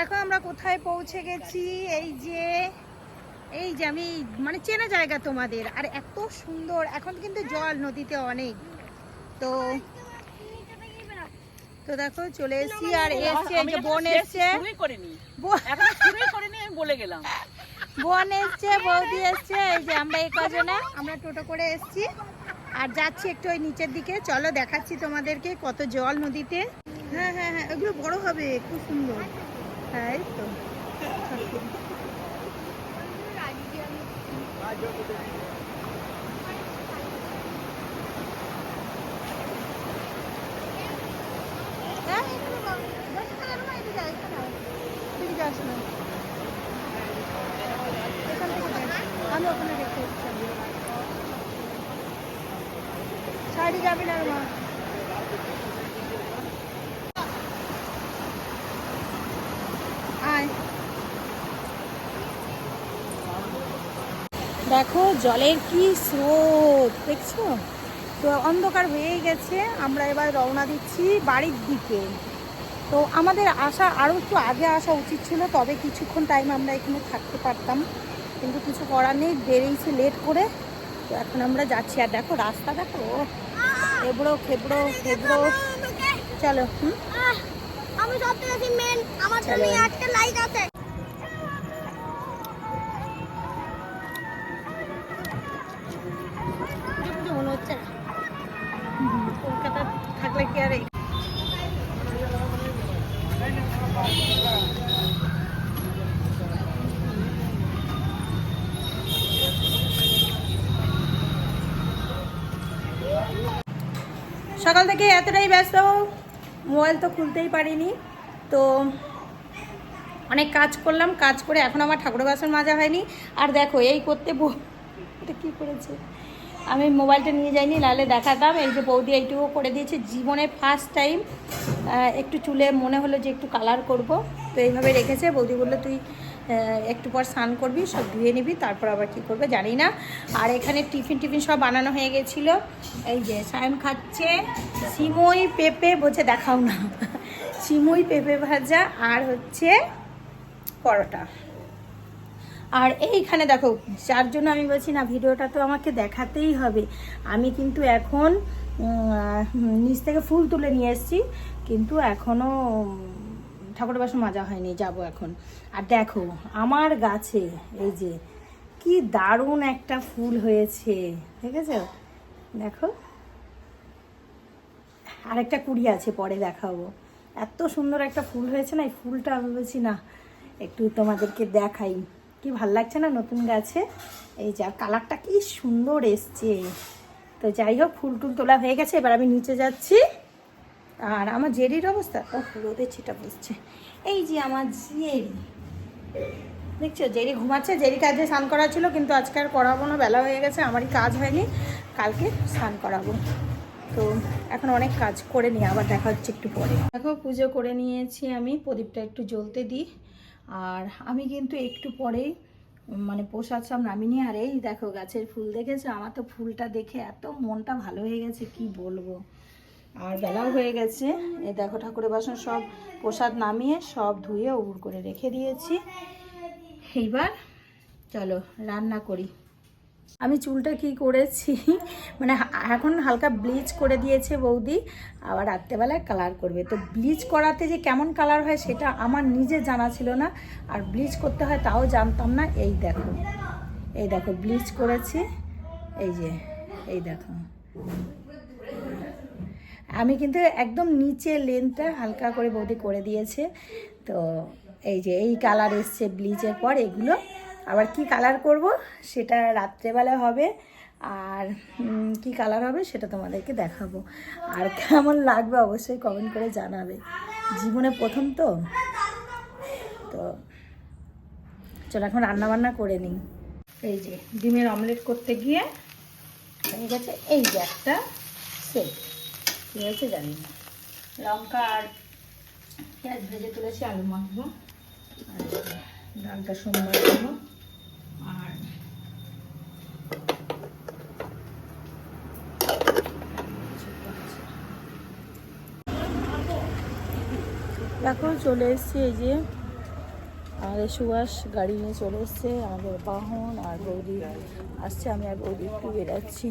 দেখো আমরা কোথায় পৌঁছে গেছি? এই যে এই যে আমি মানে চেনা জায়গা তোমাদের। আর এত সুন্দর এখন কিন্তু জল নদীতে অনেক। তো তো দেখো চলে এসেছি আর এসছে এই যে বোন এসছে বলে গেলাম। বোন এসছে বৌদি এসছে এই যে আমরা এই কজনে আমরা টোটো করে এসছি। আর যাচ্ছি একটু ওই নিচের দিকে। চলো দেখাচ্ছি তোমাদেরকে কত জল নদীতে। হ্যাঁ হ্যাঁ হ্যাঁ এগুলো বড় হবে খুব সুন্দর। এই তো। আমি ওখানে এসেছি। সাইডে যাবি না মা দেখো জলের কি স্রোত দেখছ? তো অন্ধকার হয়ে গেছে আমরা এবার রওনা দিচ্ছি বাড়ির দিকে। তো আমাদের আসা আরও একটু আগে আসা উচিত ছিল তবে কিছুক্ষণ টাইম আমরা এখানে থাকতে পারতাম। কিন্তু কিছু করার নেই বেরিয়েছি লেট করে। তো এখন আমরা যাচ্ছি আর দেখো রাস্তা দেখো। এবড়ো খেবড়ো খেবড়ো। চলো হুম? আমি সব থেকে মেন আমার জন্য একটা লাইট আছে। থাকলে কি আর সকাল থেকে এতটাই ব্যস্ত, মোবাইল তো খুলতেই পারিনি, তো অনেক কাজ করলাম, কাজ করে এখন আমার ঠাকুর বাসন মাজা হয়নি। আর দেখো, এই করতে এটা কী করেছে? আমি মোবাইলটা নিয়ে যাইনি লালে দেখাতাম। এই যে বৌদি এইটুকু করে দিয়েছে। জীবনে ফার্স্ট টাইম একটু চুলে মনে হলো যে একটু কালার করব। তো এইভাবে রেখেছে। বৌদি বলল, তুই একটু পর স্নান করবি, সব ধুয়ে নিবি, তারপর আবার কী করবে জানি না। আর এখানে টিফিন টিফিন সব বানানো হয়ে গেছিল। এই যে সায়ন খাচ্ছে। সিমই পেঁপে বলছে, দেখাও না। সিমই পেঁপে ভাজা আর হচ্ছে পরোটা। আর এইখানে দেখো, যার জন্য আমি বলছি না, ভিডিওটা তো আমাকে দেখাতেই হবে। আমি কিন্তু এখন নিচ থেকে ফুল তুলে নিয়ে এসেছি, কিন্তু এখনও ঠাকুর বাসন মাজা হয়নি, যাব এখন। আর দেখো, আমার গাছে, এই যে, কি দারুণ একটা ফুল হয়েছে ঠিক আছে দেখো। আরেকটা কুড়ি আছে, পরে দেখাবো। এত সুন্দর একটা ফুল হয়েছে না, এই ফুলটা আমি বলছি না, একটু তোমাদেরকে দেখাই। কি ভালো লাগছে না নতুন গাছে? এই যা, কালারটা কি সুন্দর এসছে। তো যাই হোক, ফুল টুল তোলা হয়ে গেছে, এবার আমি নিচে যাচ্ছি। আর আমার জেরির অবস্থা? ও রোদে ছিটা বসছে। এই যে আমার জেরি। দেখছ, জেরি ঘুমাচ্ছে, জেরি কাজে স্নান করা ছিল, কিন্তু আজকে আর করাবো না, বেলা হয়ে গেছে, আমারই কাজ হয়নি। কালকে স্নান করাবো। তো এখন অনেক কাজ করে নিই আবার দেখা হচ্ছে একটু পরে। দেখো, পুজো করে নিয়েছি আমি, প্রদীপটা একটু জ্বলতে দিই। আর আমি কিন্তু একটু পরেই মানে প্রসাদ সব নামিনি। আর এই দেখো গাছের ফুল দেখেছ? আমার তো ফুলটা দেখে এত মনটা ভালো হয়ে গেছে, কি বলব? আর বেলাও হয়ে গেছে। এই দেখো ঠাকুরের বাসন সব প্রসাদ নামিয়ে সব ধুয়ে উবুর করে রেখে দিয়েছি। এইবার চলো রান্না করি। আমি চুলটা কি করেছি? মানে এখন হালকা ব্লিচ করে দিয়েছে বৌদি, আবার রাত্রেবেলায় কালার করবে। তো ব্লিচ করাতে যে কেমন কালার হয় সেটা আমার নিজে জানা ছিল না, আর ব্লিচ করতে হয় তাও জানতাম না। এই দেখো এই দেখো, ব্লিচ করেছি, এই যে, এই দেখো। আমি কিন্তু একদম নিচে লেনটা হালকা করে বৌদি করে দিয়েছে। তো এই যে এই কালার এসছে ব্লিচের পর, এগুলো আবার কি কালার করব সেটা রাত্রেবেলা হবে। আর কি কালার হবে সেটা তোমাদেরকে দেখাবো। আর কেমন লাগবে অবশ্যই কমেন্ট করে জানাবে। জীবনে প্রথম তো। তো, চলো এখন রান্না বান্না করে নিই। এই যে, ডিমের অমলেট করতে গিয়ে হয়ে গেছে এই যে একটা সেট। কী হয়েছে জানি না। লঙ্কা আর পেঁয়াজ ভেজে তুলেছি, আলু মাখবো। আর ডালটা সোমবার দেখো চলে এসছি এই যে আমাদের সুভাষ গাড়ি নিয়ে চলে এসছে, আমাদের বাহন আর বৌদি আসছে, আমি আর বৌদি একটু বেরাচ্ছি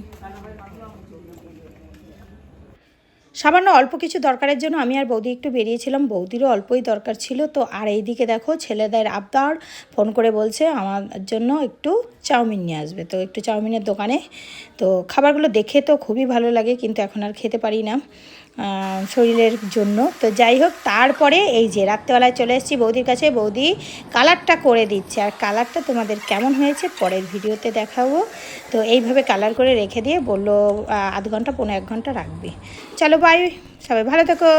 সামান্য অল্প কিছু দরকারের জন্য আমি আর বৌদি একটু বেরিয়েছিলাম, বৌদিরও অল্পই দরকার ছিল, তো আর এইদিকে দেখো ছেলেদের আবদার, ফোন করে বলছে আমার জন্য একটু চাউমিন নিয়ে আসবে, তো একটু চাউমিনের দোকানে, তো খাবারগুলো দেখে তো খুবই ভালো লাগে, কিন্তু এখন আর খেতে পারি না। শরীরের জন্য। তো যাই হোক, তারপরে এই যে রাত্রেবেলায় চলে এসেছি বৌদির কাছে। বৌদি কালারটা করে দিচ্ছে। আর কালারটা তোমাদের কেমন হয়েছে পরের ভিডিওতে দেখাবো। তো এইভাবে কালার করে রেখে দিয়ে বলল আধ ঘণ্টা পনেরো এক ঘণ্টা রাখবে। চলো বাই সবাই ভালো থেকো।